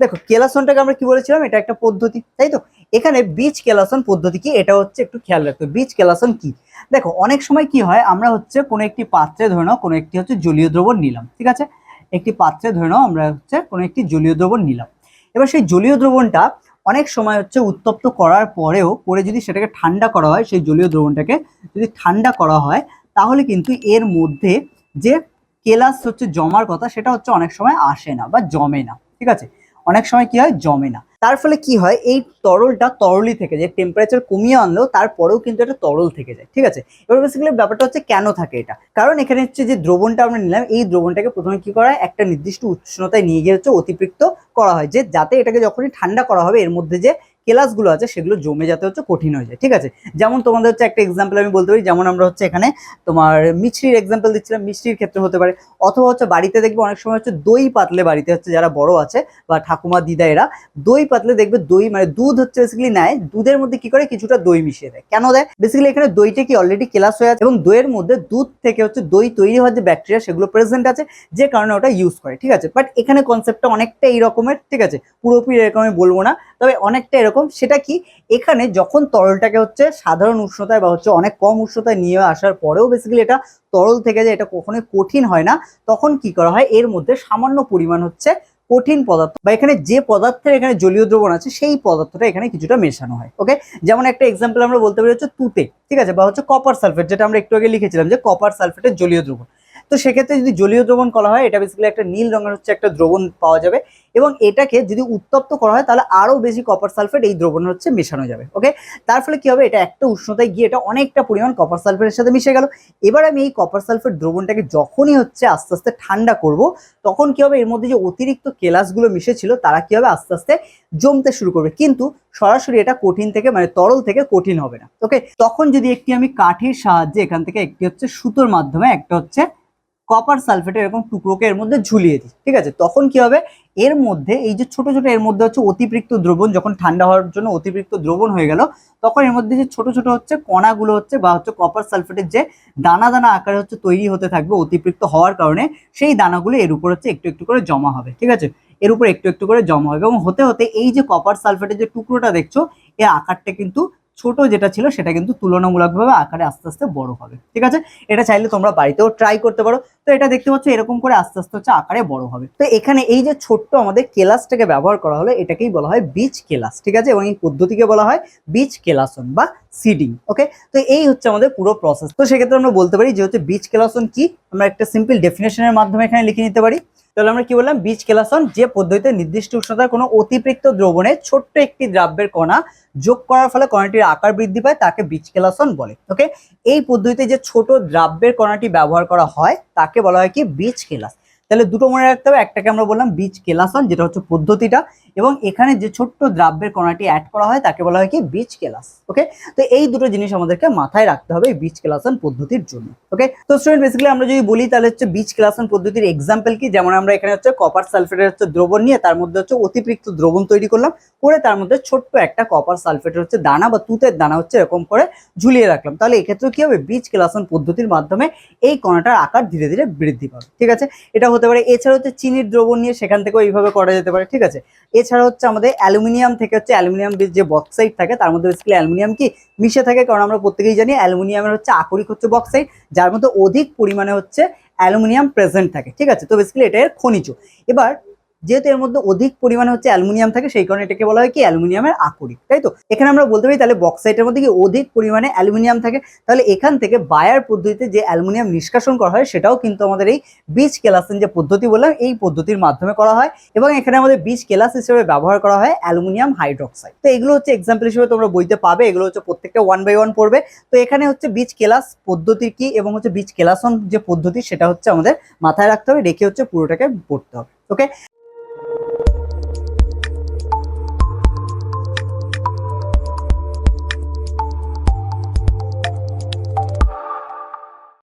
দেখো, কেলাসনটাকে আমরা কি বলেছিলাম? এটা একটা পদ্ধতি, তাই তো? এখানে বীজ কেলাসন পদ্ধতি কি? এটা হচ্ছে একটু খেয়াল রাখতে বীজ কেলাসন কি? দেখো, অনেক সময় কি হয়, আমরা হচ্ছে কোনো একটি পাত্রে ধরে নাও, কোনো একটি হচ্ছে জলীয় দ্রবণ নিলাম, ঠিক আছে? একটি পাত্রে ধরে নাও, আমরা হচ্ছে কোনো একটি জলীয় দ্রবণ নিলাম। এবার সেই জলীয় দ্রবণটা অনেক সময় হচ্ছে উত্তপ্ত করার পরেও করে যদি সেটাকে ঠান্ডা করা হয়, সেই জলীয় দ্রবণটাকে যদি ঠান্ডা করা হয়, তাহলে কিন্তু এর মধ্যে যে কেলাস হচ্ছে জমার কথা, সেটা হচ্ছে অনেক সময় আসে না বা জমে না, ঠিক আছে? অনেক সময় কি হয়, জমে না। তার ফলে কি হয়, এই তরলটা তরলই থেকে যায় টেম্পারেচার কমিয়ে আনলেও তারপরেও কিন্তু এটা তরল থেকে যায়, ঠিক আছে? এবার বেসিক্যালি ব্যাপারটা হচ্ছে কেন থাকে এটা? কারণ এখানে হচ্ছে যে দ্রবণটা আমরা নিলাম, এই দ্রবণটাকে প্রথমে কি করা হয়, একটা নির্দিষ্ট উষ্ণতায় নিয়ে গিয়ে হচ্ছে অতিরিক্ত করা হয়, যে যাতে এটাকে যখনই ঠান্ডা করা হবে, এর মধ্যে যে কেলাসগুলো আছে, সেগুলো জমে যাতে হচ্ছে কঠিন হয়ে যায়, ঠিক আছে? যেমন তোমাদের হচ্ছে একটা এক্সাম্পল আমি বলতে পারি, যেমন আমরা হচ্ছে এখানে তোমার মিছরির এক্সাম্পল দিচ্ছিলাম মিষ্টির ক্ষেত্রে হতে পারে, অথবা হচ্ছে বাড়িতে দেখবে অনেক সময় হচ্ছে দই পাতলে বাড়িতে হচ্ছে যারা বড় আছে বা ঠাকুমা, দিদা এরা, দই পাতলে দেখবে দই মানে দুধ হচ্ছে বেসিক্যালি নেয়, দুধের মধ্যে কি করে? কিছুটা দই মিশিয়ে দেয়। কেন দেয়? বেসিক্যালি এখানে দইটা কি অলরেডি কেলাস হয়ে আছে এবং দইয়ের মধ্যে দুধ থেকে হচ্ছে দই তৈরি হওয়ার যে ব্যাকটেরিয়া সেগুলো প্রেজেন্ট আছে, যে কারণে ওটা ইউজ করে, ঠিক আছে? বাট এখানে কনসেপ্টটা অনেকটা এই রকমের, ঠিক আছে? পুরোপুরি এরকম আমি বলব না, তবে অনেকটা এরকম সেটা কি? এখানে যখন তরলটাকে হচ্ছে সাধারণ উষ্ণতায় বা হচ্ছে অনেক কম উষ্ণতায় নিয়ে আসার পরেও বেসিক্যালি এটা তরল থেকে যায়, এটা কখনোই কঠিন হয় না। তখন কি করা হয়? এর মধ্যে সামান্য পরিমাণ হচ্ছে কঠিন পদার্থ বা এখানে যে পদার্থের এখানে জলীয় দ্রবণ আছে, সেই পদার্থটা এখানে কিছুটা মেশানো হয় ওকে যেমন একটা এক্সাম্পল আমরা বলতে পারি হচ্ছে তুতে, ঠিক আছে? বা হচ্ছে কপার সালফেট যেটা আমরা একটু আগে লিখেছিলাম যে কপার সালফেটের জলীয় দ্রবণ। তো সেক্ষেত্রে যদি জলীয় দ্রবণ করা হয়, এটা বেসিক্যালি একটা নীল রঙের হচ্ছে একটা দ্রবণ পাওয়া যাবে এবং এটাকে যদি উত্তপ্ত করা হয়, তাহলে আরও বেশি কপার সালফেট এই দ্রবণে হচ্ছে মেশানো যাবে ওকে তার ফলে কি হবে? এটা একটা উষ্ণতায় গিয়ে এটা অনেকটা পরিমাণ কপার সালফেটের সাথে মিশে গেল। এবার আমি এই কপার সালফেট দ্রবণটাকে যখনই হচ্ছে আস্তে আস্তে ঠান্ডা করব, তখন কী হবে? এর মধ্যে যে অতিরিক্ত কেলাসগুলো মিশেছিল, তারা কি হবে? আস্তে আস্তে জমতে শুরু করবে। কিন্তু সরাসরি এটা কঠিন থেকে মানে তরল থেকে কঠিন হবে না ওকে তখন যদি একটি আমি কাঠির সাহায্যে এখান থেকে একটি হচ্ছে সুতোর মাধ্যমে, একটা হচ্ছে কপার সালফেটের এরকম টুকরোকে এর মধ্যে ঝুলিয়ে দিই, ঠিক আছে? তখন কি হবে? এর মধ্যে, এই যে ছোট ছোট এর মধ্যে হচ্ছে অতিরিক্ত দ্রবণ, যখন ঠান্ডা হওয়ার জন্য অতিরিক্ত দ্রবণ হয়ে গেল, তখন এর মধ্যে যে ছোট ছোট হচ্ছে কণাগুলো হচ্ছে বা হচ্ছে কপার সালফেটের যে দানা দানা আকারে হচ্ছে তৈরি হতে থাকবে অতিরিক্ত হওয়ার কারণে, সেই দানাগুলো এর উপর হচ্ছে একটু একটু করে জমা হবে, ঠিক আছে? এর উপর একটু একটু করে জমা হবে এবং হতে হতে এই যে কপার সালফেটের যে টুকরোটা দেখছ এর আকারটা কিন্তু ছোট যেটা ছিল, সেটা কিন্তু তুলনামূলকভাবে আকারে আস্তে আস্তে বড় হবে, ঠিক আছে? এটা চাইলে তোমরা বাড়িতেও ট্রাই করতে পারো। তো এটা দেখতে পাচ্ছ, এরকম করে আস্তে আস্তে হচ্ছে আকারে বড় হবে। তো এখানে এই যে ছোট্ট আমাদের কেলাসটাকে ব্যবহার করা হলো, এটাকেই বলা হয় বীজ কেলাস, ঠিক আছে? এবং এই পদ্ধতিকে বলা হয় বীজ কেলাসন বা সিডিং ওকে তো এই হচ্ছে আমাদের পুরো প্রসেস তো সেক্ষেত্রে আমরা বলতে পারি যে হচ্ছে বীজ কেলাসন কি? আমরা একটা সিম্পল ডেফিনেশনের মাধ্যমে এখানে লিখে নিতে পারি। তাহলে আমরা কি বললাম? বীজ কেলাসন যে পদ্ধতিতে নির্দিষ্ট উষ্ণতার কোনো অতিরিক্ত দ্রবণে ছোট্ট একটি দ্রাব্যের কণা যোগ করার ফলে কণাটির আকার বৃদ্ধি পায়, তাকে বীজ কেলাসন বলে ওকে এই পদ্ধতিতে যে ছোট দ্রাব্যের কণাটি ব্যবহার করা হয়, তাকে বলা হয় কি বীজ কেলাস তাহলে দুটো মনে রাখতে হবে। একটাকে আমরা বললাম বীজ কেলাসন, যেটা হচ্ছে পদ্ধতিটা। এবং এখানে যে ছোট্ট দ্রাব্যের কণাটি অ্যাড করা হয়, তাকে বলা হয় কি? বীজ কেলাস। ওকে তো এই দুটো জিনিস আমাদেরকে মাথায় রাখতে হবে বীজ কেলাসন পদ্ধতির জন্য। ওকে তো স্টুডেন্ট বেসিক্যালি আমরা যদি বলি, তাহলে হচ্ছে বীজ কেলাসন পদ্ধতির এক্সাম্পল কি? যেমন আমরা এখানে হচ্ছে কপার সালফেটের হচ্ছে দ্রবণ নিয়ে, তার মধ্যে হচ্ছে অতিরিক্ত দ্রবণ তৈরি করলাম। করে তার মধ্যে ছোট্ট একটা কপার সালফেটের হচ্ছে দানা বা তুতের দানা হচ্ছে এরকম করে ঝুলিয়ে রাখলাম। তাহলে এক্ষেত্রে কি হবে? বীজ কেলাসন পদ্ধতির মাধ্যমে এই কণাটার আকার ধীরে ধীরে বৃদ্ধি পাবে। ঠিক আছে? এটা হতে পারে, এছাড়া হচ্ছে চিনির দ্রবণ নিয়ে সেখান থেকেও এইভাবে করা যেতে পারে, ঠিক আছে? এছাড়া হচ্ছে আমাদের অ্যালুমিনিয়াম থেকে হচ্ছে অ্যালুমিনিয়াম যে বক্সাইড থাকে, তার মধ্যে বেসিক্যালি অ্যালুমিনিয়াম কি মিশে থাকে, কারণ আমরা প্রত্যেকেই জানি অ্যালুমিনিয়ামের হচ্ছে আকরিক হচ্ছে বক্সাইড যার মধ্যে অধিক পরিমাণে হচ্ছে অ্যালুমিনিয়াম প্রেজেন্ট থাকে, ঠিক আছে? তো বেসিক্যালি এটা এর খনিজ। এবার যেহেতু এর মধ্যে অধিক পরিমাণে হচ্ছে অ্যালুমিনিয়াম থাকে, সেই কারণে এটাকে বলা হয় কি? অ্যালুমিনিয়ামের আকরিক, তাই তো? এখানে আমরা বলতে পারি তাহলে বক্সাইটের মধ্যে কি অধিক পরিমাণে অ্যালুমিনিয়াম থাকে? তাহলে এখান থেকে বায়ার পদ্ধতিতে যে অ্যালুমিনিয়াম নিষ্কাশন করা হয়, সেটাও কিন্তু আমাদের এই বীজ কেলাসেন যে পদ্ধতি বললাম, এই পদ্ধতির মাধ্যমে করা হয়। এবং এখানে আমাদের বীজ কেলাস হিসেবে ব্যবহার করা হয় অ্যালুমিনিয়াম হাইড্রক্সাইড। তো এগুলো হচ্ছে এক্সাম্পল হিসেবে তোমরা বইতে পাবে, এগুলো হচ্ছে প্রত্যেকটা ওয়ান বাই ওয়ান পড়বে। তো এখানে হচ্ছে বীজ কেলাস পদ্ধতি কি এবং হচ্ছে বীজ কেলাসন যে পদ্ধতি, সেটা হচ্ছে আমাদের মাথায় রাখতে হবে, রেখে হচ্ছে পুরোটাকে পড়তে হবে ওকে